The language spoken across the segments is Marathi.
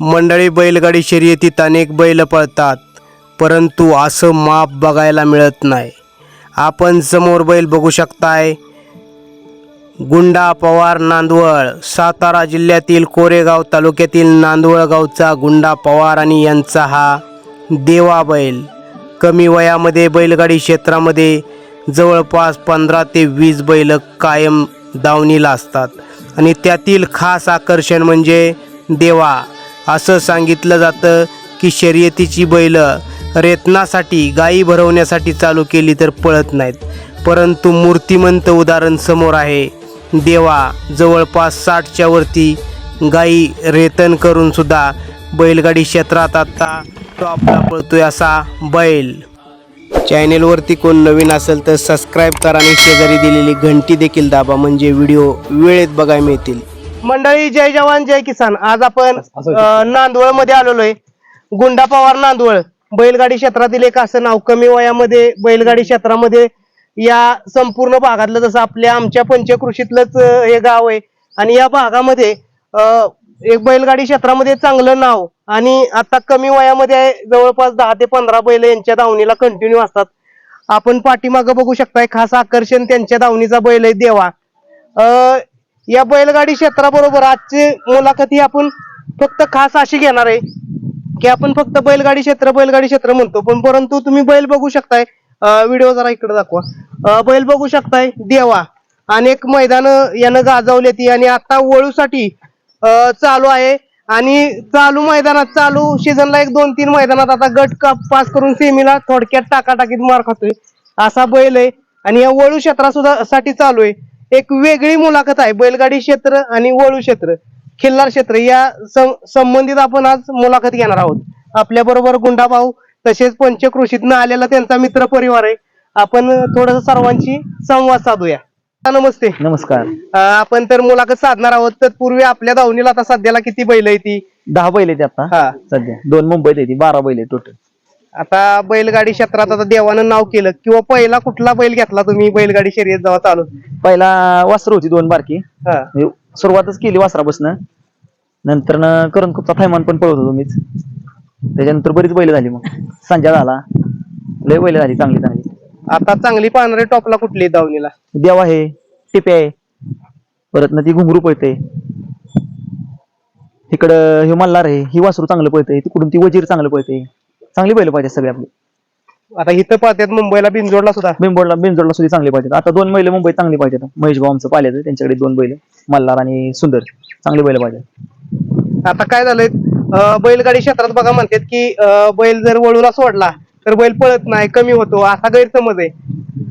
मंडळी बैलगाडी शर्यतीत अनेक बैल पळतात परंतु असं माप बघायला मिळत नाही. आपण समोर बैल बघू शकताय गुंडा पवार नांदवळ. सातारा जिल्ह्यातील कोरेगाव तालुक्यातील नांदवळ गावचा गुंडा पवार आणि यांचा हा देवा बैल. कमी वयामध्ये बैलगाडी क्षेत्रामध्ये जवळपास पंधरा ते वीस बैल कायम दावणीला असतात. आणि त्यातील खास आकर्षण म्हणजे देवा. असं सांगितलं जातं की शर्यतीची बैल रेतनासाठी गायी भरवण्यासाठी चालू केली तर पळत नाहीत. परंतु मूर्तिमंत उदाहरण समोर आहे. देवा जवळपास साठच्या वरती गायी रेतन करून सुद्धा बैलगाडी क्षेत्रात आता टॉपला पळतोय असा बैल. चॅनेलवरती कोण नवीन असेल तर सबस्क्राईब करा आणि शेजारी दिलेली घंटी देखील दाबा म्हणजे व्हिडिओ वेळेत बघायला मिळतील. मंडळी जय जवान जय किसान. आज आपण नांदवळमध्ये आलेलो आहे गुंडा पवार नांदवळ बैलगाडी क्षेत्रातील एक असं नाव कमी वयामध्ये बैलगाडी क्षेत्रामध्ये या संपूर्ण भागातलं जसं आपल्या आमच्या पंचकृषीतलंच हे गाव आहे. आणि या भागामध्ये एक बैलगाडी क्षेत्रामध्ये चांगलं नाव आणि आता कमी वयामध्ये जवळपास दहा ते पंधरा बैल यांच्या दावणीला कंटिन्यू असतात. आपण पाठीमागं बघू शकताय खास आकर्षण त्यांच्या दावणीचा बैल आहे देवा. या बैलगाडी क्षेत्राबरोबर आजची मुलाखत ही आपण फक्त खास अशी घेणार आहे की आपण फक्त बैलगाडी क्षेत्र बैलगाडी क्षेत्र म्हणतो. पण परंतु तुम्ही बैल बघू शकताय. व्हिडिओ जरा इकडे दाखवा. बैल बघू शकताय. देवा. अनेक मैदान यानं गाजवले ती आणि आता वळूसाठी चालू आहे. आणि चालू मैदानात चालू सीझनला एक दोन तीन मैदानात आता गट का पास करून सेमीला थोडक्यात टाकाटाकीत मार खातोय. असा बैल आहे. आणि या वळू क्षेत्रा सुद्धा साठी चालू आहे. एक वेगळी मुलाखत आहे. बैलगाडी क्षेत्र आणि वळू क्षेत्र. खिल्लार क्षेत्र. या संबंधित आपण आज मुलाखत घेणार आहोत. आपल्या बरोबर गुंडा भाऊ तसेच पंचकृषीतनं आलेला त्यांचा मित्र परिवार आहे. आपण थोडस सर्वांची संवाद साधूया. नमस्ते. नमस्कार. आपण तर मुलाखत साधणार आहोत. तत्पूर्वी आपल्या दावणीला आता सध्याला किती बैल आहे ती दहा बैल आहेत आता. हा. सध्या. दोन मुंबईत येते बारा बैल आहे टोटल आता बैलगाडी क्षेत्रात आता देवानं नाव केलं. किंवा पहिला कुठला बैल घेतला तुम्ही बैलगाडी शर्यत जेव्हा चालू? पहिला वासर होती दोन बारकी. हा. म्हणजे सुरुवातच केली वासरापासून. नंतर करण खूपचा थैमान पण पळवत होतो मीच. त्याच्यानंतर बरीच बैल झाली मग. संजा झाला. लय बैल झाली चांगली चांगली. आता चांगली पाहणारे टॉपला कुठली दावणीला? देव आहे टिपे आहे. परत ना ती घुंगरू पळते. तिकडं हे मल्हार आहे ही वासरू चांगलं पळते तिकडून ती वजीर चांगलं पळते चांगली बैल पाहिजे सगळे आपली. आता इथं पाहतात मुंबईला बिनजोडला सुद्धा. बिनबोडला बिनजोडला सुद्धा चांगली पाहिजेत. आता दोन बैल मुंबईत चांगली पाहिजेत. महेश भाऊ आमचं पाहिजे त्यांच्याकडे दोन बैल. मल्हार आणि सुंदर. चांगली बैल पाहिजे आता काय झालंय? अं, बैलगाडी क्षेत्रात बघा म्हणतात की अं, बैल जर वळूला सोडला तर बैल पळत नाही कमी होतो असा गैरसमज आहे.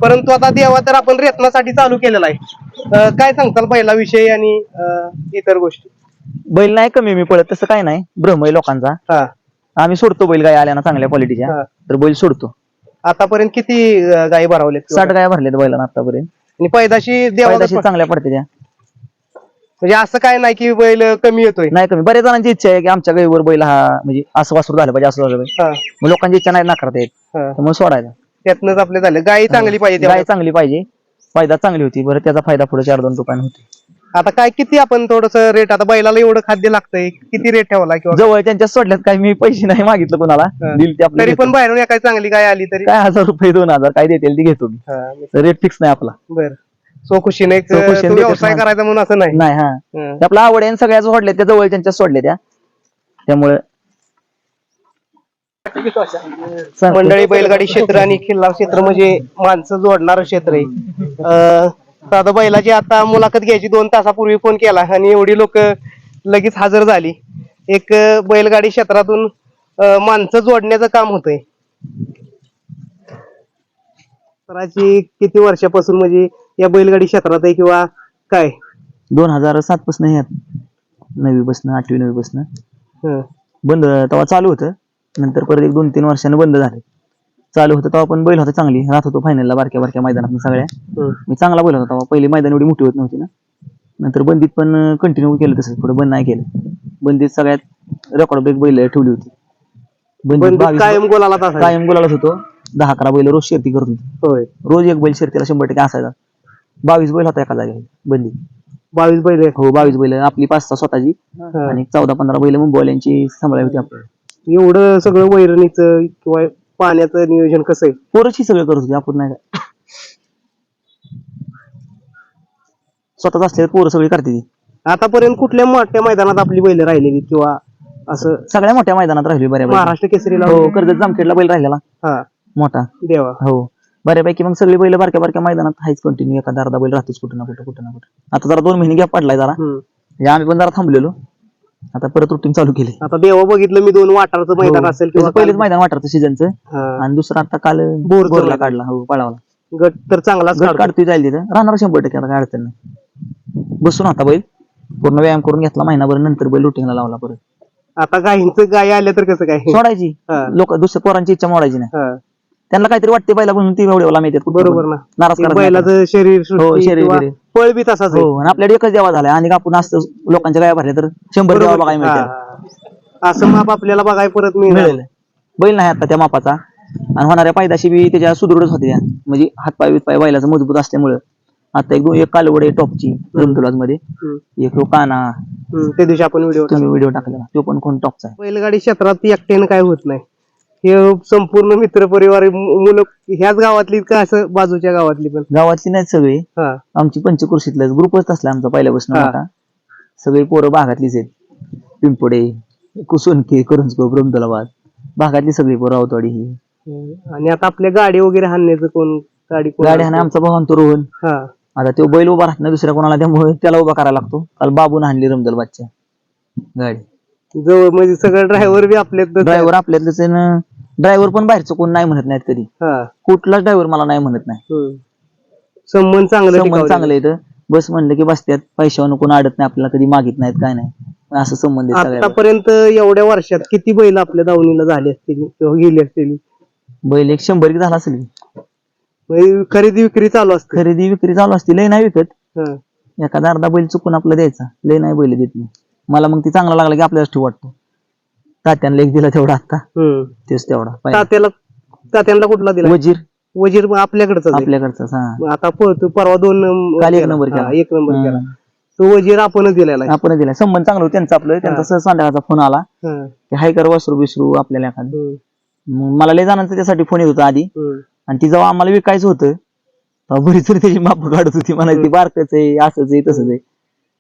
परंतु आता देवा तर आपण रेतनासाठी चालू केलेला आहे. अं, काय सांगताल बैलाविषयी आणि अं, इतर गोष्टी? बैल नाही कमी मी पळत तसं काय नाही. भ्रम आहे लोकांचा. हा. आम्ही सोडतो बैल गाय आल्या ना चांगल्या क्वालिटीच्या हा. तर बैल सोडतो. आतापर्यंत किती अं, गायी भरावलेत साठ गाय भरल्यात बैलांना आतापर्यंत. आणि पैदाशी देवा पैदाशी चांगल्या पडते त्या. म्हणजे असं काय नाही की बैल कमी येतोय? नाही कमी. बऱ्याच जणांची इच्छा आहे की आमच्या गाईवर बैल हा म्हणजे असं वासरू झालं पाहिजे असं झालं पाहिजे. हा, मग लोकांची इच्छा नाही नाकारता येत. हा. त्यामुळे सोडायचा. त्यातनंच आपले झाले. गायी चांगली पाहिजे गाय तेव्हा. चांगली पाहिजे. फायदा चांगली होती. बरं त्याचा फायदा पुढे चार दोन रुपयाने होते. आता काय किती आपण थोडस रेट आता बैलाला एवढं खाद्य लागतंय किती रेट ठेवला किंवा जवळ त्यांच्या सोडल्यात काय मी पैसे नाही मागितलं कोणाला हा. दिल ते आपलं तरी. पण बाहेरून एखादी चांगली गाय आली तरी काय हजार रुपये दोन हजार काय देतील ते घेतो मी रेट फिक्स नाही आपला बर सो खुशीने एक, स्वखुशीने तू देतात व्यवसाय ना. करायचा म्हणून असं नाही नाही हा हं. ते आपला आवड आहे सगळ्याच सोडल्या त्या जवळ त्यांच्या सोडल्या त्या त्यामुळे चालतंय. मंडळी बैलगाडी क्षेत्र आणि खिल्लार क्षेत्र म्हणजे माणसं जोडणार क्षेत्र आहे अं, साधं बैलाची आता मुलाखत घ्यायची. दोन तासापूर्वी फोन केला आणि एवढी लोक लगेच हजर झाली. एक बैलगाडी क्षेत्रातून माणसं जोडण्याचं काम होतंय. सराची किती वर्षापासून म्हणजे या बैलगाडी क्षेत्रात आहे किंवा काय? दोन हजार सात पासन ह्यात नववी पासन आठवी नववी पासन. हं. बंद तेव्हा चालू होतं. नंतर परत एक दोन तीन वर्षानं बंद झालं. चालू होतं तेव्हा पण बैल होता चांगली. राहत होतो फायनलला बारक्या बारक्या मैदानात सगळ्या. मी चांगला बैल होता तेव्हा. पहिली मैदान एवढी मोठी होत नव्हती ना. नंतर बंदीत पण कंटिन्यू केलं तसं पुढे बंद नाही केलं. बंदीत सगळ्यात रेकॉर्ड ब्रेक बैल ठेवली होती. बंदीत पण बावीस कायम गोलाला. कायम गुलालच होतो. दहा अकरा बैल रोज शर्ती करत होती. रोज एक बैल शर्तीला शंभर टक्के असायचा. बावीस बैल होता एका जागेवर बंदी बावीस बैल. हो बावीस बैल. आपली पाच सहा स्वतःची. आणि चौदा पंधरा बैल मुंबईवाल्यांची सांभाळली होती आपण एवढं सगळं वैरणीचं किंवा पाण्याचं नियोजन कसं आहे? पोरच सगळं करत होती आपण नाही काय स्वतःच असले पोरं सगळी करते ती. आतापर्यंत कुठल्या मोठ्या मैदानात आपली बैल राहिलेली किंवा असं सगळ्या मोठ्या मैदानात राहिली बऱ्यापैकी. महाराष्ट्र केसरीला हो कर्जत जामखेडला बैल राहिलेला. हा. मोठा. देवा. हो. बऱ्यापैकी मग सगळी बैल बारक्या बारक्या मैदानात हायच कंटिन्यू एखादा अर्धा बैल राहतोच कुठं ना कुठं कुठं ना कुठं. आता जरा दोन महिने गॅप पडलाय जरा. हम्म. आम्ही पण जरा थांबलेलो. आता परत रुटीन चालू केली आता देवा बघितलं मी दोन वाटारचं मैदान असेल किंवा हो. पहिलेच मैदान वाटतं सीझनचं हा. आणि दुसरं आता काल बोरचं बोरला. काढला हो पळावला गट तर चांगलाच गट काढतो. काढतोय जाईल तिथं राहणार शंभर टक्के आता काय अडचण नाही बसून आता बैल पूर्ण व्यायाम करून घेतला महिनाभर नंतर बैल रुटीनला लावला परत आता गायींचं गाय आल्या तर कसं काय सोडायची हा. लोक दुसऱ्या पोरांची इच्छा मोडायची नाही हा. त्यांना काहीतरी वाटते बैला म्हणून ती एवढ्याला माहिती बरोबर ना. नाराज ते करायचं नाही बैलाचं शरीर हो, शरीर किंवा. पळ बी तसाच आहे. हो आणि आपल्याकडे एकच देवा झालाय. आणि आपण असतं लोकांच्या गाया भरल्या तर शंभर देवा बघायला मिळतील. हा. असं माप आपल्याला बघायला परत मिळेल मिळेल. बैल नाही आता त्या मापाचा. आणि होणाऱ्या पायदाशी बी त्याच्या सुदृढच होत्या म्हणजे हातपाय बितपाय बैलाचा मजबूत असल्यामुळं. आता एक दोन एक कालवड आहे टॉपची रमतुलाजमध्ये एक काना. त्या दिवशी आपण व्हिडिओ तुम्ही व्हिडिओ टाकलेला. तो पण कोण टॉपचा आहे. बैलगाडी क्षेत्रात एकट्यानं काय होत नाही. हे संपूर्ण मित्र परिवार मु- मुलं ह्याच गावातली का असं बाजूच्या गावातली पण? गावातली नाहीत सगळी. हा. आमची पंचकृषीतलाच ग्रुपच असला आमचा पहिल्यापासून हा. मोठा. सगळी पोरं भागातलीच आहेत. पिंपोडे कुसुनके करंजको रमतुलाबाद भागातली सगळी पोरं अवतवाडी ही. आणि आता आपल्या गाडी वगैरे हाणण्याचं कोण गाडी कोण गाडी आणि आमचा भावान तो रोहन. हा. आता तो बैल उभा राहत नाही दुसऱ्या कोणाला त्यामुळे त्याला उभा करायला लागतो. काल बाबून हाणली रमदल बादच्या गाडी. जवळ म्हणजे सगळं ड्रायव्हर बी आपल्यात ड्रायव्हर आपल्यातलंच आहे ना. ड्रायव्हर पण बाहेरचं कोण नाही म्हणत नाहीत कधी. हा. कुठलाच ड्रायव्हर मला नाही म्हणत नाही. हम्म. संबंध चांगलं संबंध. चांगलं येतं बस म्हणलं की बसत्यात. पैशावर कोण अडत नाही आपल्याला कधी मागित नाहीत काय नाही. असं संबंध आहे आतापर्यंत एवढ्या वर्षात किती बैल आपल्या दावणीला झाली असतील किंवा गेली असतील? बैल एक शंभर एक झाला असेल. की. म्हणजे खरेदी विक्री चालू असते. खरेदी विक्री चालू असती लय नाही विकत. हा. एखादा अर्धा बैल चुकून आपला द्यायचा लय नाही बैल देत मी. मला मग ती चांगला लागला की आपल्याला ठेव वाटतो. तात्यानं एक दिला तेवढा आता हम्म. तेच तेवढा. पहिला. तात्याला तात्यांना कुठला दिला? वजीर. वजीर मग आपल्याकडचा आपल्याकडचा हा. आता पळतो परवा दोन काल एक. नंबर केला. हा, एक नंबर केला. तो वजीर आपणच दिलेला आहे. आपण दिला. संबंध चांगला होता त्यांचा आपलं. त्यांचा सहज संध्याकाळचा फोन आला. हा. की हाय कर वासरू बिसरू आपल्याला एखादं. हम्म. मग मला लय जणांचा त्यासाठी फोन येत होता आधी. हम्म. आणि ती जेव्हा आम्हाला विकायचं होतं तेव्हा बरीच तरी त्याची माप काढत होती. म्हणायची बारकच आहे असंच आहे तसंच आहे.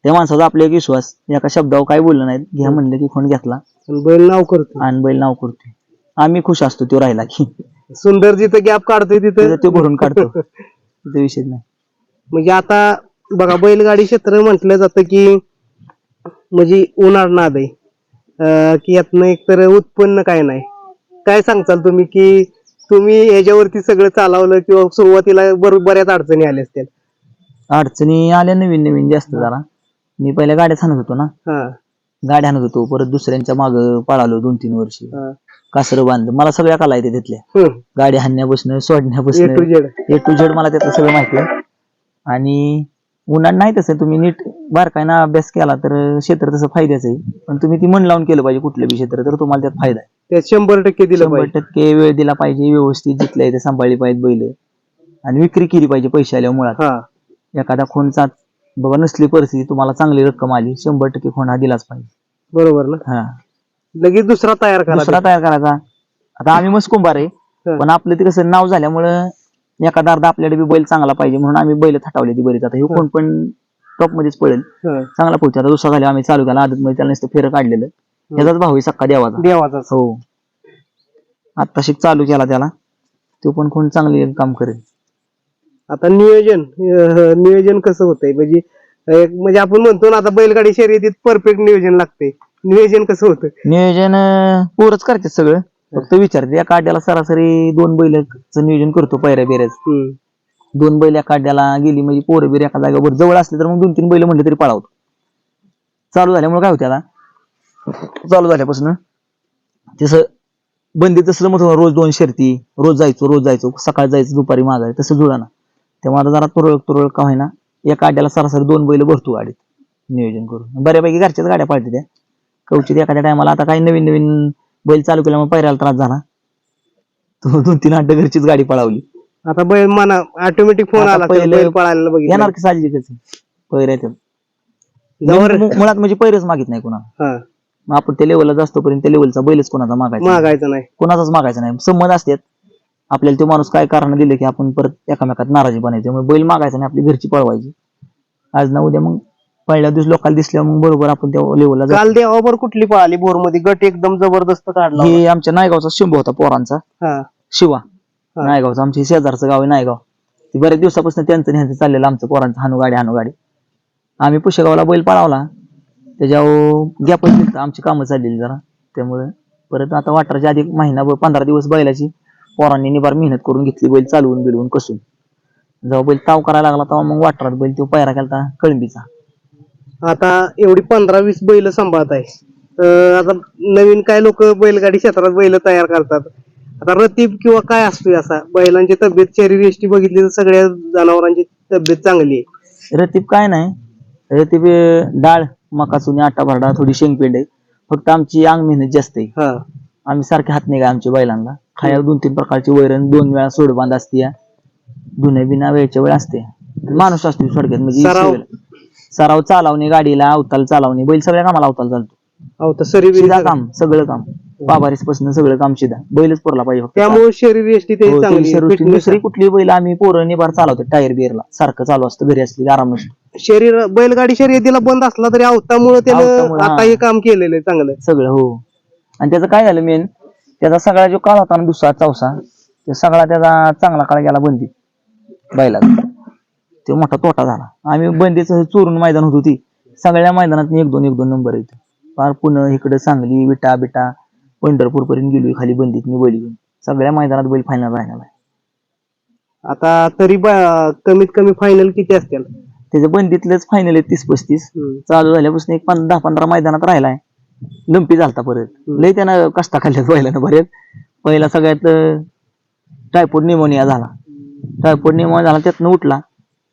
त्या माणसाचा आपला एक विश्वास. एका शब्दावर काय बोललं नाही घ्या म्हणलं की फोन घेतला. बैल नाव करतो. आणि बैल नाव करतोय. आम्ही खुश असतो तो राहिला की. सुंदर जिथं गॅप काढतोय तिथं. तो भरून काढतो. विषय नाही. म्हणजे आता बघा बैलगाडी क्षेत्र म्हटलं जातं की म्हणजे उन्हाळ नाद आहे. अं, की यातनं एकतर उत्पन्न काय नाही. काय सांगचाल तुम्ही की तुम्ही ह्याच्यावरती सगळं चालवलं किंवा सुरुवातीला बर बऱ्याच अडचणी आल्या असतील? अडचणी आल्या नवीन नवीन जास्त जरा. मी पहिल्या गाड्या हाणत होतो ना. हा. गाड्या हाणत होतो परत दुसऱ्यांच्या माग पळालो दोन तीन वर्ष. हा. कासरं बांधलं. मला सगळ्या कला येते तिथल्या. हम्म. गाडी हाणण्यापासून A सोडण्यापासून to Z. A to Z मला त्यातलं सगळं माहिती आहे. आणि उन्हाळ नाही तसं. तुम्ही नीट बारकाईनं अभ्यास केला तर क्षेत्र तसं फायद्याचं आहे. पण तुम्ही ती मन लावून केलं पाहिजे कुठलं बी क्षेत्र तर तुम्हाला त्यात फायदा आहे. त्यात शंभर टक्के दिलं शंभर पाहिजे. टक्के वेळ दिला पाहिजे. व्यवस्थित जिथल्या इथे सांभाळली पाहिजे बैल. आणि विक्री केली पाहिजे पैसे आल्या मुळात. हा. एखादा खोनचा बाबा नसली परिस्थिती तुम्हाला चांगली रक्कम आली शंभर टक्के खोन हा दिलाच पाहिजे. बरोबर ना? हा. लगेच दुसरा तयार करा दुसरा तयार करायचा. आता आम्ही मस्त कुंभार आहे हा. पण आपलं ते कसं नाव झाल्यामुळं एखादा अर्धा आपल्याकडे बी बैल चांगला पाहिजे म्हणून आम्ही बैल थाटावली ती बरीच. आता हे कोण पण टॉप मध्येच पडेल हा. चांगला पोहोच आता दुसरा झाला आम्ही चालू केला आदत मध्ये त्याला नुसतं फेरं काढलेलं. त्याचाच भाऊ आहे सक्का देवाचा. देवाचाच. हो. आता शिक चालू केला त्याला. तो पण कोण चांगले काम करेल. आता नियोजन अं, नियोजन कसं होतंय? म्हणजे एक म्हणजे आपण म्हणतो ना आता बैलगाडी शर्यतीत परफेक्ट नियोजन लागते नियोजन कसं होतं? नियोजन अं, पोरच करते सगळं. फक्त विचारते या काड्याला सरासरी दोन बैलाचं नियोजन करतो पैऱ्या बिऱ्याच. हम्म. दोन बैल एका काड्याला गेली म्हणजे पोरं बिर एका जागेवर जवळ असले तर मग दोन तीन बैल म्हटले तरी पळावतो चालू झाल्यामुळे काय होतं आता? चालू झाल्यापासून तसं बंदीत तसं मग रोज दोन शर्ती रोज जायचो रोज जायचो सकाळी जायचं दुपारी मागायचं तसं जुळाना. त्यामुळे आता जरा तुरळक तुरळक का होईना एका अड्ड्याला सरासरी दोन बैल भरतो गाडीत नियोजन करून. बऱ्यापैकी घरच्याच गाड्या पाळते त्या. कवचित एखाद्या टायमाला आता काही नवीन नवीन बैल चालू केल्यामुळे पैऱ्याला त्रास झाला. तो दोन तीन अड्डे घरचीच गाडी पळावली. आता बैल मना ऑटोमॅटिक फोन आता आला तर पहिले- बैल पळायला बघितलं. येणार की साहजिकच आहे पैऱ्या येतात जवळ मु- मुळात म्हणजे पैरच मागित नाही कोणाला. हा. मग आपण त्या लेवलला जास्त पर्यंत त्या लेवलचा बैलच कोणाचा मागायचा. मागायचं नाही. कोणाचाच मागायचा नाही. संमत असतात. आपल्याला तो माणूस काय कारण दिले की आपण परत एकामेकात नाराजी बनायची त्यामुळे बैल मागायचा नाही आपली घरची पळवायची. आज ना उद्या मग पहिल्या दिवस लोकांना दिसल्या मग बरोबर आपण त्या लेवलला जाऊ. काल देवावर कुठली पळाली मध्ये गट एकदम जबरदस्त काढला. हे आमच्या नायगावचा शिंबू होता पोरांचा. हा. शिवा. नायगावचा आमच्या शेजारचं गाव आहे नायगाव. ती बऱ्याच दिवसापासून त्यांचं आणि ह्यांचं चाललेलं आमचं पोरांचं हानुगाडी हानुगाडी. आम्ही पुशेगावला बैल पळावला. त्याच्यावर गॅपच दिलता आमची कामं चाललेली जरा. त्यामुळे परत आता वाटराच्या आधी एक महिना पंधरा दिवस बैलाची पोरांनी निबार मेहनत करून घेतली बैल चालवून बिलवून कसून. जेव्हा बैल ताव करायला लागला तेव्हा मग वाटरात बैल तो पायरा केला कळंबीचा. आता एवढी पंधरा वीस बैल सांभाळत आहे. आता नवीन काय लोक बैलगाडी क्षेत्रात बैल तयार करतात? आता रतीब किंवा काय असतोय असा? बैलांची तब्येत शरीर यष्टी बघितली तर सगळ्या जनावरांची तब्येत चांगली आहे. रतीब काय नाही. रतीब अं, डाळ मका चुनी आटा भरडा थोडी शेंगपेंड आहे. फक्त आमची अंग मेहनत जास्त आहे. हा. आम्ही सारखे हात नाही का आमच्या बैलांना? खायला दोन तीन प्रकारची वैरण दोन वेळा सोडबांध असते धुण्या बिना वेळच्या वेळ असते. माणूस असतो थोडक्यात म्हणजे सराव. चालवणे गाडीला अवताल चालवणे बैल सगळ्या कामाला अवताल चालतो. अहो तर सरी शिदा काम सगळं काम. पाबारीसपासून सगळं काम शिदा बैलच पुरला पाहिजे फक्त. त्यामुळे शरीर त्याची हो, चांगली आहे. सर्व- Fitness दुसरी कुठली बैल आम्ही पोरं निभार चालवतो टायर बिअरला सारखं चालू असतं घरी असली आराम नसतो. शरीर बैलगाडी शर्यतीला बंद असला तरी अवतामुळे त्यानं अवतामुळं, हा. आता हे काम केलेलं आहे चांगलं. सगळं हो. आणि त्याचं काय झालं मेन? त्याचा सगळा जो काळ होता ना दुसरा चौसा तो सगळा त्याचा चांगला काळ गेला बंदी बैला तो मोठा तोटा झाला. आम्ही बंदीचं चोरून मैदान होत होती. सगळ्या मैदानात एक दोन एक दोन नंबर येते. फार पुणे इकडे सांगली विटा बिटा पंढरपूर पर्यंत गेलो खाली बंदीत मी बैल घेऊन. सगळ्या मैदानात बैल फायनल राहिला आहे आता तरी कमीत कमी फायनल किती असतील? त्याच्या बंदीतलेच फायनल आहे तीस पस्तीस. चालू झाल्यापासून एक दहा पंधरा मैदानात राहिलाय. लंपी झालता परत. लय त्यानं कष्टा खाल्ल्यात पहिल्यानं बरेच पहिला सगळ्यात टायफॉइड निमोनिया झाला. टायफॉइड निमोनिया झाला त्यातनं उठला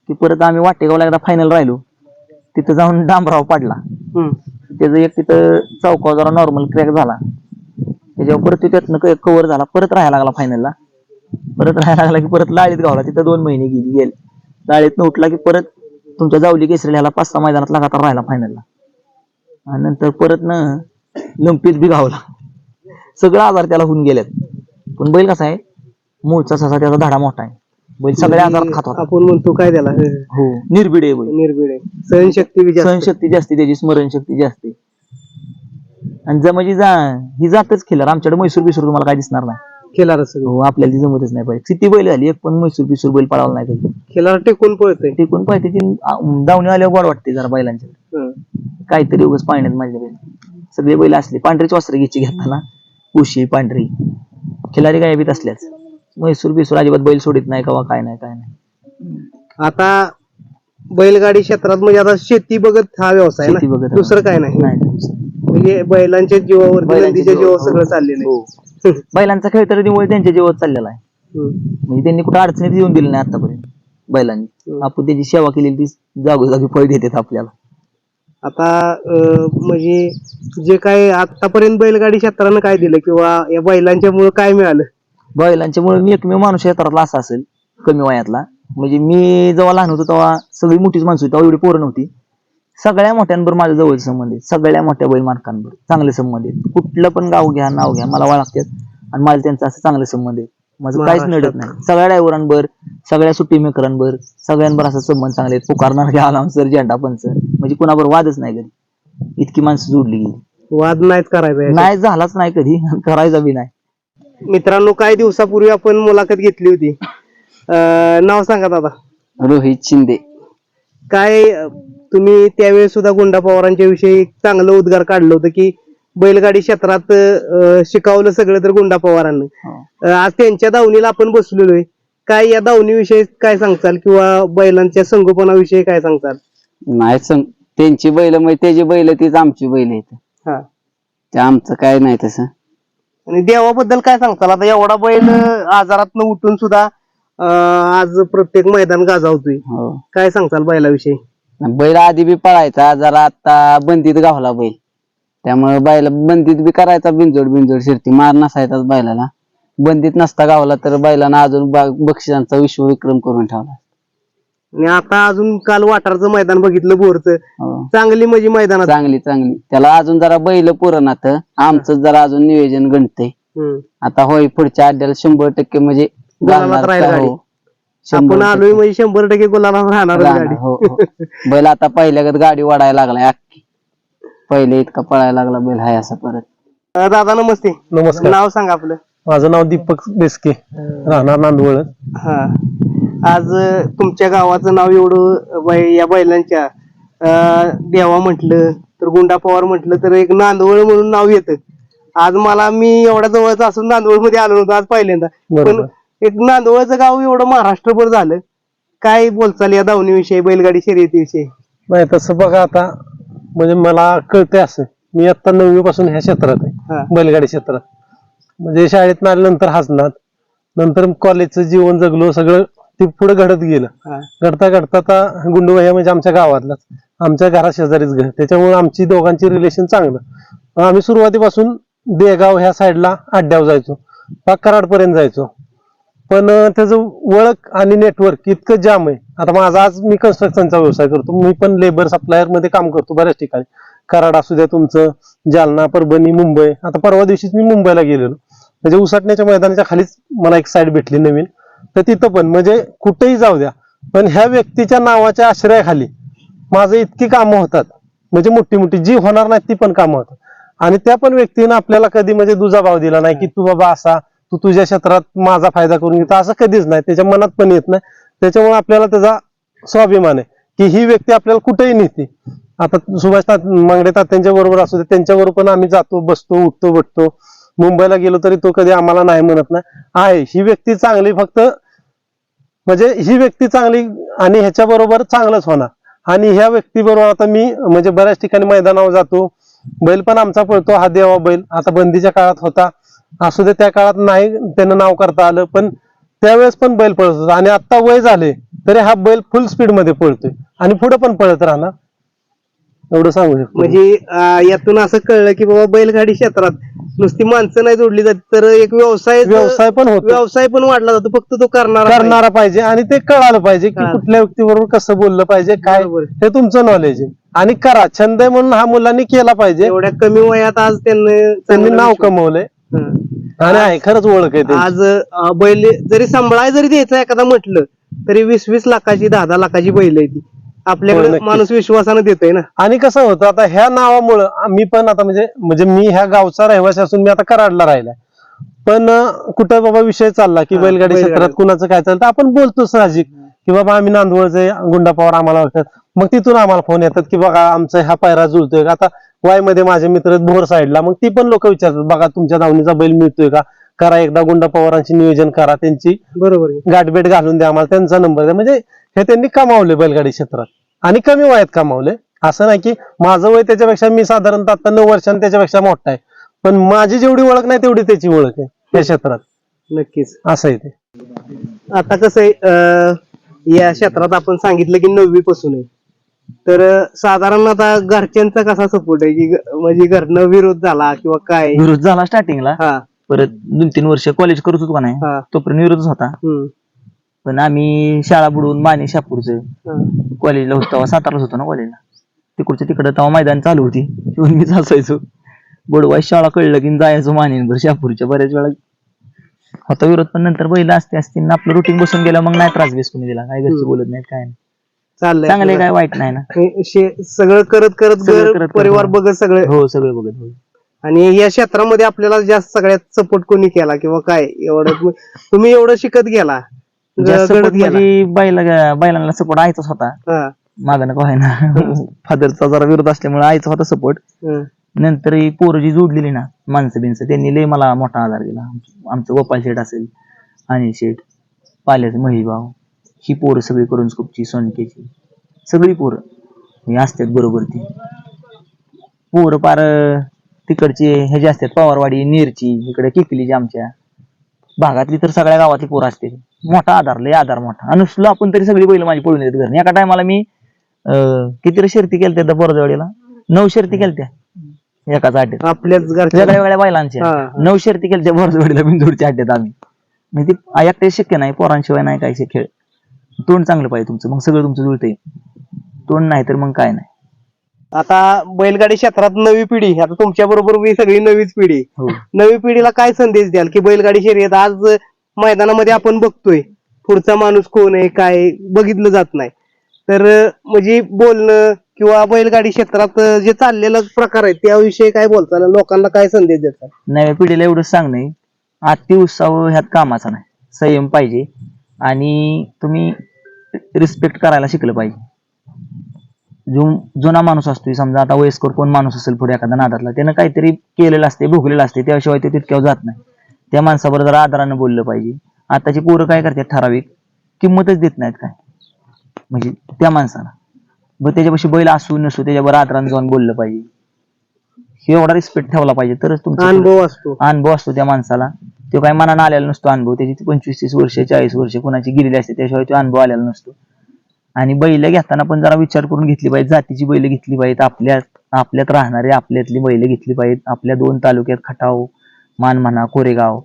की परत आम्ही वाटेगावला एकदा फायनल राहिलो. तिथं जाऊन डांबराव पाडला. त्याचं एक तिथं चौकाव जरा नॉर्मल क्रॅक झाला. त्याच्यावर परत त्यातनं कव्हर झाला. परत राहायला लागला फायनलला परत राहायला लागला की परत लाळीत गावला. तिथं दोन महिने गेली गेले. लाळीतनं उठला की परत तुमच्या जावली केसरीला पाच सहा मैदानात लगातार राहिला फायनलला आणि नंतर परत न लंपीत बी गावला सगळं आजार त्याला होऊन गेलेत. पण बैल कसा आहे? मूळचा ससा त्याचा धाडा मोठा आहे. बैल सगळ्या आजारात खात होता. आपण म्हणतो काय त्याला? हो. निर्भीड आहे बैल. निर्भीड आहे. सहनशक्ती बी जास्त. सहनशक्ती जास्ती त्याची स्मरणशक्ती जास्ती आणि म्हणजे जा ही जातच खिलर. आमच्याकडे म्हैसूर बिसूर तुम्हाला काय दिसणार नाही. सगळं. हो आपल्याला ती जमतच नाही पाहिजे. किती बैल झाली एक पण म्हैसूर बिसूर बैल पळावला नाही कधी. खिलार टेकून पळतय. टिकून पाहिजे ती दावणी आल्यावर गोड वाटते जरा बैलांच्या. हं. काहीतरी उगाच पाण्यात माझ्या बैल सगळे बैल असले पांढरीच वस्त्र घ्यायची घेताना. उशी पांढरी. खिलारी काय बीत असल्याच. म्हैसूर बिसूर अजिबात बैल सोडित नाही कवा काय नाही काय नाही. आता बैलगाडी क्षेत्रात म्हणजे आता शेती बघत हा व्यवसाय शेती ना? बघत दुसरं काय नाही? नाही. म्हणजे बैलांच्या जीवावर बैलांच्या नंदीच्या जीवावर जीवावर, सगळं. चाललेलं हो. बैलांचा खेळ तर निवळ त्यांच्या जीवात चाललेला आहे. आहे. म्हणजे त्यांनी कुठं अडचणीत येऊन दिली नाही आतापर्यंत बैलांनी. हम्म. आपण त्याची सेवा केलेली ती जागोजागी फळ देतात आपल्याला. आता अं, म्हणजे जे काय आतापर्यंत बैलगाडी क्षेत्रानं काय दिलं किंवा या बैलांच्या मुळे काय मिळालं? बैलांच्यामुळे मी एकमेव माणूस क्षेत्रातला असा असेल कमी वयातला. म्हणजे मी जेव्हा लहान होतो तेव्हा सगळी मोठीच माणसं होती तेव्हा एवढी पोरं नव्हती. सगळ्या मोठ्यांवर माझ्या जवळचे संबंध आहेत सगळ्या मोठ्या बैल मालकांवर चांगले संबंध आहेत. कुठलं पण गाव घ्या नाव घ्या मला ओळखतात आणि मला त्यांचं असं चांगले संबंध आहेत माझं काहीच नडत नाही. सगळ्या ड्रायव्हरांवर सगळ्या सुट्टी मेकरांवर सगळ्यांवर असं संबंध चांगले आहेत पुकारणार घ्या अनाउन्सर झेंडा पंच म्हणजे कुणावर वादच नाही कधी. इतकी माणसं जोडली गेली. वाद नाहीच करायचा याच्यात. नाही झालाच नाही कधी. करायचा बी नाही. मित्रांनो काही दिवसापूर्वी आपण मुलाखत घेतली होती. अं, नाव सांगा दादा. रोहित शिंदे. काय अं, तुम्ही त्यावेळेस सुद्धा गुंडा पवारांच्या विषयी एक चांगलं उद्गार काढलं होतं की बैलगाडी क्षेत्रात अं, शिकवलं सगळं तर गुंडा पवारांना. अं, आज त्यांच्या दावणीला आपण बसलेलो आहे. काय या दावणीविषयी काय सांगताल? किंवा बैलांच्या संगोपनाविषयी काय सांगताल? नाही सं त्यांची बैल म्हणजे त्याची बैल तीच आमची बैल आहेत. हा. ते आमचं काय नाही तसं. आणि देवाबद्दल काय सांगताल? आता एवढा बैल आजारातनं उठून सुद्धा अं, आज प्रत्येक मैदान गाजावतोय. हो. काय सांगताल बैलाविषयी? बैल आधी बी पळायचा जरा आता बंदीत गावला बैल. त्यामुळे बैल बंदीत बी करायचा बिनजोड बिनजोड शिरती. मार नसायचाच बैलाला. बंदीत नसता गावला तर बैलानं अजून बा- बक्षिसांचा विश्वविक्रम करून ठेवला. आणि आता अजून काल वाटारचं मैदान बघितलं बोरचं. हो. चांगली म्हणजे मैदानात. चांगली चांगली. त्याला अजून जरा बैल पुरणात आमचं जरा अजून नियोजन गणतंय हम्म. आता होय पुढच्या अड्ड्याला शंभर टक्के म्हणजे गुलाबात घालणार राहील का? गाडी. हो. शंभर आपण आलोय म्हणजे शंभर टक्के गुलाला राहणार गाडी. हो, हो. बैल आता पहिल्यागत गाडी वाढायला लागलाय अख्खी. पहिले इतका पळायला लागला बैल हाय असा परत. अं, दादा नमस्ते. नमस्कार. नाव सांगा आपलं. माझं नाव दीपक बेसके राहणार नांदवळ हा. आज तुमच्या गावाचं नाव एवढं बै- या बैलांच्या देवा म्हटलं तर गुंडा पवार म्हटलं तर एक नांदवळ म्हणून नाव येतं. आज मला मी एवढ्या जवळच असून नांदवळमध्ये आलो नव्हतो आज पहिल्यांदा. पण. एक नांदवळचं गाव एवढं महाराष्ट्रभर झालं. काय बोलचाल या दावणीविषयी बैलगाडी शर्यतीविषयी? नाही तसं बघा आता म्हणजे मला कळतंय असं. मी आता नववी पासून ह्या क्षेत्रात. आहे बैलगाडी क्षेत्रात. म्हणजे शाळेत आल्यानंतर हसणार नंतर कॉलेजचं जीवन जगलो सगळं ते पुढे घडत गेलं. घडता घडता आता गुंडूबाई म्हणजे आमच्या गावातलाच. आमच्या घरा शेजारीच घर. त्याच्यामुळे आमची दोघांची रिलेशन चांगलं. आम्ही सुरुवातीपासून देगाव ह्या साईडला अड्ड्यावर जायचो. कराडपर्यंत जायचो. पण त्याचं ओळख आणि नेटवर्क इतकं जाम आहे. आता माझा आज मी कन्स्ट्रक्शनचा व्यवसाय करतो. मी पण लेबर सप्लायरमध्ये काम करतो बऱ्याच ठिकाणी. कराड असू द्या तुमचं जालना परभणी मुंबई. आता परवा दिवशीच मी मुंबईला गेलेलो. म्हणजे उसाटण्याच्या मैदानाच्या खालीच मला एक साईड भेटली नवीन. तर तिथं पण म्हणजे कुठेही जाऊ द्या. पण ह्या व्यक्तीच्या नावाच्या आश्रयाखाली माझं इतकी कामं होतात. म्हणजे मोठी मोठी जी होणार नाही ती पण कामं होतात. आणि त्या पण व्यक्तीनं आपल्याला कधी म्हणजे दुजा भाव दिला नाही की तू बाबा असा तू तुझ्या क्षेत्रात माझा फायदा करून घेतो असं कधीच नाही. त्याच्या मनात पण येत नाही. त्याच्यामुळे आपल्याला त्याचा स्वाभिमान आहे की ही व्यक्ती आपल्याला कुठेही नेते. आता सुभाष मंगडे तात्यांच्या बरोबर असू दे त्यांच्याबरोबर पण आम्ही जातो बसतो उठतो बटतो मुंबईला गेलो तरी तो कधी आम्हाला नाही म्हणत नाही आहे ही व्यक्ती चांगली फक्त म्हणजे ही व्यक्ती चांगली आणि ह्याच्या बरोबर चांगलंच होणार. आणि ह्या व्यक्तीबरोबर आता मी म्हणजे बऱ्याच ठिकाणी मैदानावर जातो. बैल पण आमचा पळतो हा देवा बैल. आता बंदीच्या काळात होता. असू दे त्या काळात नाही त्यांना नाव करता आलं पण त्यावेळेस पण बैल पळत होता. आणि आता वय झाले तरी हा बैल फुल स्पीडमध्ये पळतोय. आणि पुढे पण पळत राहणार. एवढं सांगू शकतो म्हणजे अं, यातून असं कळलं की बाबा बैलगाडी क्षेत्रात नुसती माणसं नाही जोडली जात तर एक व्यवसाय व्यवसाय पण होतो व्यवसाय पण वाढला जातो फक्त तो करणारा करणारा पाहिजे आणि ते कळालं पाहिजे की कळालं. कुठल्या व्यक्तीबरोबर कसं बोललं पाहिजे काय बरोबर. हे तुमचं नॉलेज आहे आणि करा छंद आहे म्हणून हा मुलांनी केला पाहिजे. एवढ्या कमी वयात आज त्यांनी त्यांनी चांगलं नाव विश्व- कमवलंय हं. आणि आहे खरंच ओळख आहे त्यांची. आज अं, बैल जरी सांभाळाय जरी द्यायचं एखादा म्हटलं तरी वीस वीस लाखाची दहा दहा लाखाची बैल आहे ती आपल्याकडे नक्कीच. माणूस विश्वासानं देतोय ना. आणि कसं होतं आता ह्या नावामुळं मी पण आता म्हणजे म्हणजे मी ह्या गावचा रहिवासी असून मी आता कराडला राहिलाय. पण अं, कुठं बाबा विषय चालला की हा, बैलगाडी बैलगाडी. क्षेत्रात कुणाचं काय चालतं आपण बोलतो साहजिक. की बाबा आम्ही नांदवळचे गुंडा पवार आम्हाला ओळखतात. मग तिथून आम्हाला फोन येतात की बघा आमचा हा पायरा जुळतोय का? आता वायमध्ये माझे मित्र आहेत भोर साईडला मग ती पण लोक विचारतात बघा तुमच्या धावणीचा बैल मिळतोय का? करा एकदा गुंडा पवारांची नियोजन करा त्यांची बरोबर आहे. गाठभेट घालून द्या आम्हाला त्यांचा नंबर द्या. म्हणजे हे त्यांनी कमावले बैलगाडी क्षेत्रात. आणि कमी वयात कमावले. असं नाही की माझं वय त्याच्यापेक्षा मी साधारणतः आता नऊ वर्षांनी त्याच्यापेक्षा मोठा आहे. पण माझी जेवढी ओळख नाही तेवढी त्याची ओळख आहे. या क्षेत्रात. नक्कीच. असं आहे ते. आता कसं आहे या क्षेत्रात आपण सांगितलं की नववी पासून आहे. तर साधारण आता घरच्यांचा कसा सपोर्ट आहे? की म्हणजे घरनं विरोध झाला किंवा काय? विरोध झाला स्टार्टिंगला हा. परत दोन तीन वर्ष कॉलेज करत होतो का नाही? हा. तोपर्यंत विरोधच होता. हम्म, पण आम्ही शाळा बुडवून माने शापूरचं हा. कॉलेजला होतो तेव्हा साताराच होतो ना कॉलेजला. तिकडच्या तिकडं तेव्हा मैदान चालू होती. येऊन मीच असायचो बुडवाय शाळा कळलं की जायचो मानेनभर शापूरच्या बऱ्याच वेळा. होता विरोध पण नंतर बैल असते असते. आणि आपलं रुटीन बसून गेलं मग नाही त्रास बेस कोणी दिला. काय घरचे बोलत नाहीत काय नाही. चाललंय चांगले. काय वाईट नाही ना. हे- शे- सगळं करत करत सगळं घर करत परिवार हो. बघत सगळं. हो सगळे बघत हो. आणि या क्षेत्रामध्ये आपल्याला जास्त सगळ्यात सपोर्ट कोणी केला किंवा काय? एवढं तुम्ही एवढं शिकत गेला. जास्त घडत support गेला म्हणजे बैला बैलांना सपोर्ट आयचाच होता. हा, मागणं काय ना फादरचा जरा विरोध असल्यामुळे आईचा होता सपोर्ट हा. नंतर ही पोरं जी जोडलेली ना माणसं बिनसं त्यांनी लय मला मोठा आधार दिला. आमचं गोपाल शेठ असेल अनिल शेठ पाल्याचं महीभाव ही पोरं सगळी करून स्कोपची सोनकेची. सगळी पोरं. हे असतात बरोबर ती. पोरं पार तिकडची ह्याची असतात पवारवाडी नेरची इकडे किकलीची आमच्या भागातली तर सगळ्या गावातली पोरं असते मोठा आधार लय आधार मोठा. आणि नुसलं आपण तरी सगळी बैल माझी पळून येतात घरी. एका टायमाला मी किती शर्ती केल्या त्या बोरजवाडीला नऊ शर्ती केलत्या. एकाच अड्ड्यात आपल्याच घरच्या वेगळ्या वेगळ्या बैलांच्या. नऊ शर्ती केलत्या बोरजवाडीला बिंदूरच्या अड्ड्यात आम्ही. म्हणजे ते एकटे शक्य नाही पोरांशिवाय नाही काय खेळ. तोंड चांगलं पाहिजे तुमचं. मग सगळं तुमचं जुळतंय. तोंड नाही तर मग काय नाही. आता बैलगाडी क्षेत्रात नवी पिढी आता तुमच्या बरोबर मी सगळी नवीच पिढी. हो. नवी पिढीला काय संदेश द्याल की बैलगाडी शर्यत आज मैदानामध्ये आपण बघतोय? पुढचा माणूस कोण आहे काय बघितलं जात नाही. तर म्हणजे बोलणं किंवा बैलगाडी क्षेत्रात जे चाललेला प्रकार आहे त्याविषयी काय बोलताना लोकांना काय संदेश देतात नव्या पिढीला एवढंच सांगणं अति उत्साह ह्यात कामाचा नाही. संयम पाहिजे आणि तुम्ही रिस्पेक्ट करायला शिकलं पाहिजे. जो जुना माणूस असतो समजा आता वयस्कर कोण माणूस असेल पुढे एखादा नादातला त्यानं काहीतरी केलेलं असते भोगलेलं असते त्याशिवाय ते तितक्यावर जात नाही. त्या माणसाबरोबर जरा आदरानं बोललं पाहिजे. आताची पोरं काय करतात ठराविक? किंमतच देत नाहीत काय? म्हणजे त्या माणसाला. बरं त्याच्यापाशी बैल असू नसू त्याच्याबरोबर आदरानं जाऊन बोललं पाहिजे. हे एवढा रिस्पेक्ट ठेवला पाहिजे तरच तुमचं अनुभव असतो. अनुभव असतो त्या माणसाला. तो काही मनानं आलेला नसतो अनुभव त्याची पंचवीस तीस वर्ष चाळीस वर्ष कोणाची गेलेली असते त्याशिवाय तो अनुभव आलेला नसतो. आणि बैल घेताना पण जरा विचार करून घेतली पाहिजे. जातीची बैल घेतली पाहिजेत. आपल्यात आपल्यात राहणारे आपल्यातली बैल घेतली पाहिजेत. आपल्या दोन तालुक्यात खटाव मानमना कोरेगाव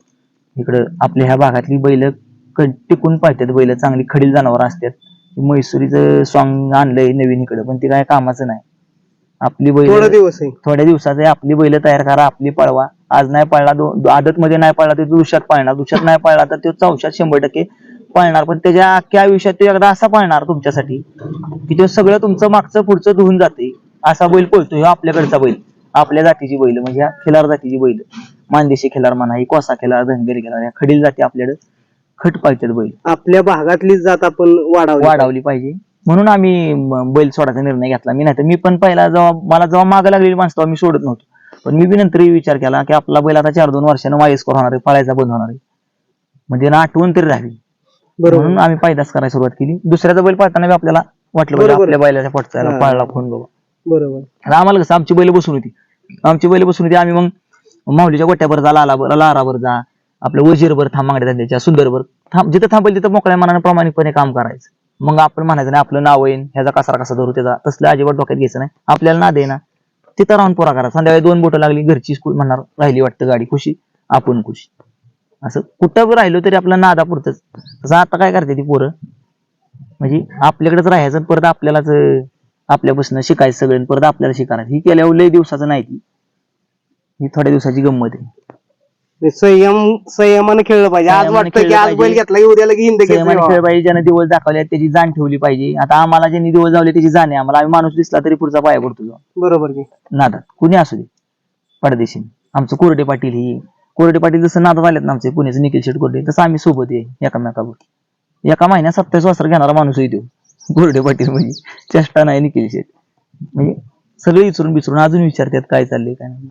इकडं आपल्या ह्या भागातली बैल टिकून पाळतात. बैल चांगली खडील जनावर असतात. म्हैसुरीचं सॉंग आणलंय नवीन इकडं पण ते काय कामाचं नाही. आपली बैल दिवस थोड्या दिवसात आहे, आपली बैल तयार करा आपली पळवा. आज नाही पळला आदत मध्ये नाही पळला तर दुष्यात पळणार. दुष्यात नाही पळला तर तो चौशात शंभर टक्के पळणार पण त्याच्या अख्ख्या आयुष्यात तो एकदा असा पळणार तुमच्यासाठी की तो सगळं तुमचं मागचं पुढचं धुवून जाते असा बैल पळतो ह्यो आपल्याकडचा बैल आपल्या जातीची बैल म्हणजे ह्या खिलार जातीची बैल. मानदेशी खिलार म्हणा ही कोसा खिलार धनगरी खिलार या खडील जाती आपल्याकडे खट पाळतात बैल. आपल्या भागातलीच जात आपण वाढवली. वाढवली पाहिजे. म्हणून आम्ही म, बैल सोडायचा निर्णय घेतला. मी नाही तर मी पण पहिला जेव्हा मला जेव्हा मागे लागलेली माणसं तेव्हा मी सोडत नव्हतो. पण मी बी नंतरही विचार केला की आपला बैल आता चार दोन वर्षानं वायस्कर होणार आहे पळायचा बंद होणार आहे. म्हणजे ना आठवण तरी बरोबर म्हणून आम्ही पायदास करायला सुरुवात केली. दुसऱ्याचा बैल पाळताना आपल्याला वाटलं पाहिजे बरोबर. आपल्या बैलाच्या पोटचा. पाळला फोन बाबा. बरोबर. आम्हाला कसं आमची बैल बसून होती. आमची बैल बसून होती आम्ही मग माऊलीच्या गोट्यावर जा लालावर लारावर जा आपलं वजीरभर थांब धंद्याच्या सुंदरभर थांब जिथं थांबेल तिथं मोकळ्या मनाने प्रामाणिकपणे काम करायचं. मग आपण म्हणायचं नाही आपलं नाव येईन ह्याचा कसा कसा धरू त्याचा. तसलं अजिबात डोक्यात घ्यायचं नाही. आपल्याला ना देना तिथं राहून पोरा करा. संध्याकाळी दोन बोटं लागली घरची स्कूल म्हणणार राहिली वाटतं गाडी खुशी आपण खुशी. असं कुठं बी राहिलो तरी आपलं नादा पुरतच. तसं आता काय करते ती पोरं? म्हणजे आपल्याकडेच राहायचं परत आपल्यालाच आपल्यापासून शिकायचं सगळं परत आपल्याला शिकायचं. ही केल्यावर लय दिवसाचं नाही ती. ही थोड्या दिवसाची गंमत आहे. संयम संयमानं खेळलं पाहिजे. आज संयमानं वाटतं की खेळलं आज बैल पाहिजे. घेतला की उद्याला की हिंद संयमाने खेळ घेतला पाहिजे ज्याने दिवस दाखवले त्याची जाण ठेवली पाहिजे. आता आम्हाला ज्यांनी दिवस लावले त्याची जाण आहे आम्हाला. आम्ही माणूस दिसला तरी पुढचा पाया पडतो जाऊन. बरोबर की. नादात. कुणी असू दे. परदेशी आमचं कोरडे पाटील ही. कोरडे पाटील जसं नादात आलेत ना आमचे पुण्याचं निखिल शेट कोरडे तसं आम्ही सोबत आहे एकामेकावर एका महिन्यात सत्तावीस वासर घेणारा माणूस येतो कोरडे पाटील म्हणजे. चेष्टा नाही निखिल शेट. म्हणजे सगळे विचारून विचारून अजून विचारतात काय चाललंय काय नाही.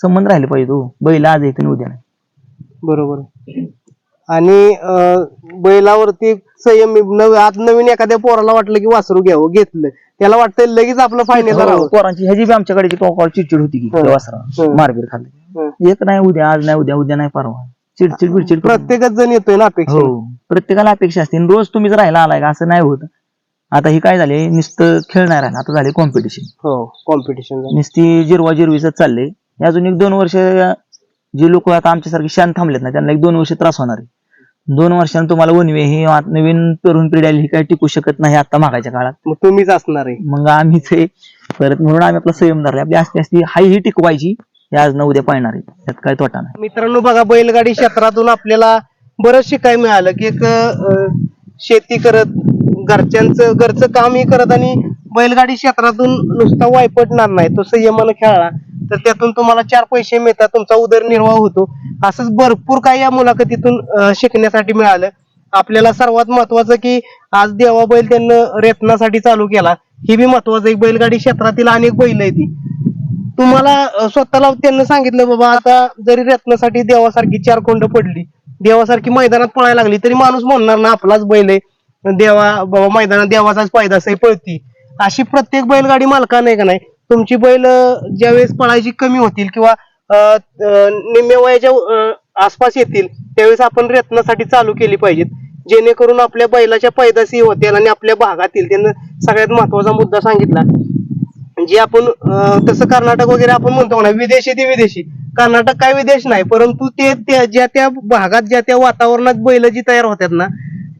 संबंध राहिले पाहिजे तो. बैल आज येते उद्या नाही. बरोबर आणि बैलावरती संयम नव- आज नवीन एखाद्या पोराला वाटलं की वासरू घ्यावं घेतलं. त्याला वाटतं लगेच आपलं फायनल हो, राहावं पोरांची ह्याची बी आमच्याकडे कॉल चिडचिड होती की हं. वासरा हं. मारबीर खाल्ली. हं. एक नाही उद्या आज नाही उद्या उद्या नाही परवा. चिडचिड बिडचिड करून. प्रत्येकच जण येतोय ना अपेक्षा हो प्रत्येकाला अपेक्षा असते. आणि रोज तुम्हीच राहायला आलाय का असं नाही होत. आता ही काय झाले नुसतं खेळ नाही राहिलं. आता झाले कॉम्पिटिशन हो कॉम्पिटिशन नुसती जिरवा जिरवीच चाललंय हे अजून एक दोन वर्ष जे लोक आता आमच्यासारखे शांत थांबलेत ना त्यांना एक दोन वर्ष त्रास होणार आहे. दोन वर्षांनी तुम्हाला वनवे ही आत- नवीन तरुण पिढी आली ही काय टिकू शकत नाही आता मागायच्या काळात. मग तुम्हीच असणार आहे. मग आम्ही ते परत म्हणून आम्ही आपला संयम धरला आपली असती असती हाई ही टिकवायची हे आज न उद्या पाळणार आहे. त्यात काय तोटा नाही. मित्रांनो बघा बैलगाडी क्षेत्रातून आपल्याला बरंच शिकायला मिळालं की एक अं, शेती करत घरच्यांचं घरचं कामही करत आणि बैलगाडी क्षेत्रातून नुसता वायपटणार नाही. तो संयमानं खेळला. तर त्यातून तुम्हाला चार पैसे मिळतात. तुमचा उदरनिर्वाह होतो. असंच भरपूर काही या मुलाखतीतून अं, शिकण्यासाठी मिळालं. आपल्याला सर्वात महत्वाचं की आज देवा बैल त्यांना रेतनासाठी चालू केला. ही बी महत्वाचं. एक बैलगाडी क्षेत्रातील अनेक बैल आहे ती तुम्हाला स्वतःला त्यांना सांगितलं बाबा आता जरी रत्नासाठी देवासारखी चार कोंड पडली देवासारखी मैदानात पळायला लागली तरी माणूस म्हणणार ना आपलाच बैल आहे. देवा बाबा मैदानात देवाचाच फायदा आहे पळती. अशी प्रत्येक बैलगाडी मालकाने का नाही? तुमची बैल ज्यावेळेस पळायची कमी होतील किंवा निम्म्या वयाच्या आसपास येतील त्यावेळेस आपण रत्नासाठी चालू केली पाहिजेत. जेणेकरून आपल्या बैलाच्या पैदासी होतील आणि आपल्या भागातील त्यांना सगळ्यात महत्त्वाचा मुद्दा सांगितला. जे आपण तसं कर्नाटक वगैरे आपण म्हणतो ना विदेशी ते विदेशी. कर्नाटक काय विदेश नाही परंतु ते त्या- ज्या त्या भागात ज्या त्या वातावरणात बैल जी तयार होतात ना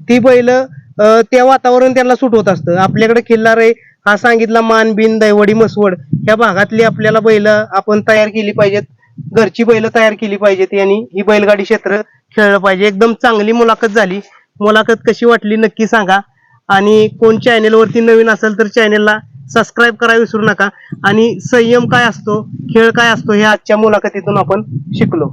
ती बैल ते त्या वातावरण त्यांना सूट होत असतं. आपल्याकडे खिल्लार हा सांगितला मान बिन दैवडी मसवड ह्या भागातली आपल्याला बैल आपण तयार केली पाहिजेत. घरची बैल तयार केली पाहिजेत यांनी. ही बैलगाडी क्षेत्र खेळलं पाहिजे. एकदम चांगली मुलाखत झाली. मुलाखत कशी वाटली नक्की सांगा. आणि कोण चॅनेलवरती नवीन असेल तर चॅनेलला सबस्क्राईब करायला विसरू नका. आणि संयम काय असतो खेळ काय असतो हे आजच्या मुलाखतीतून आपण शिकलो.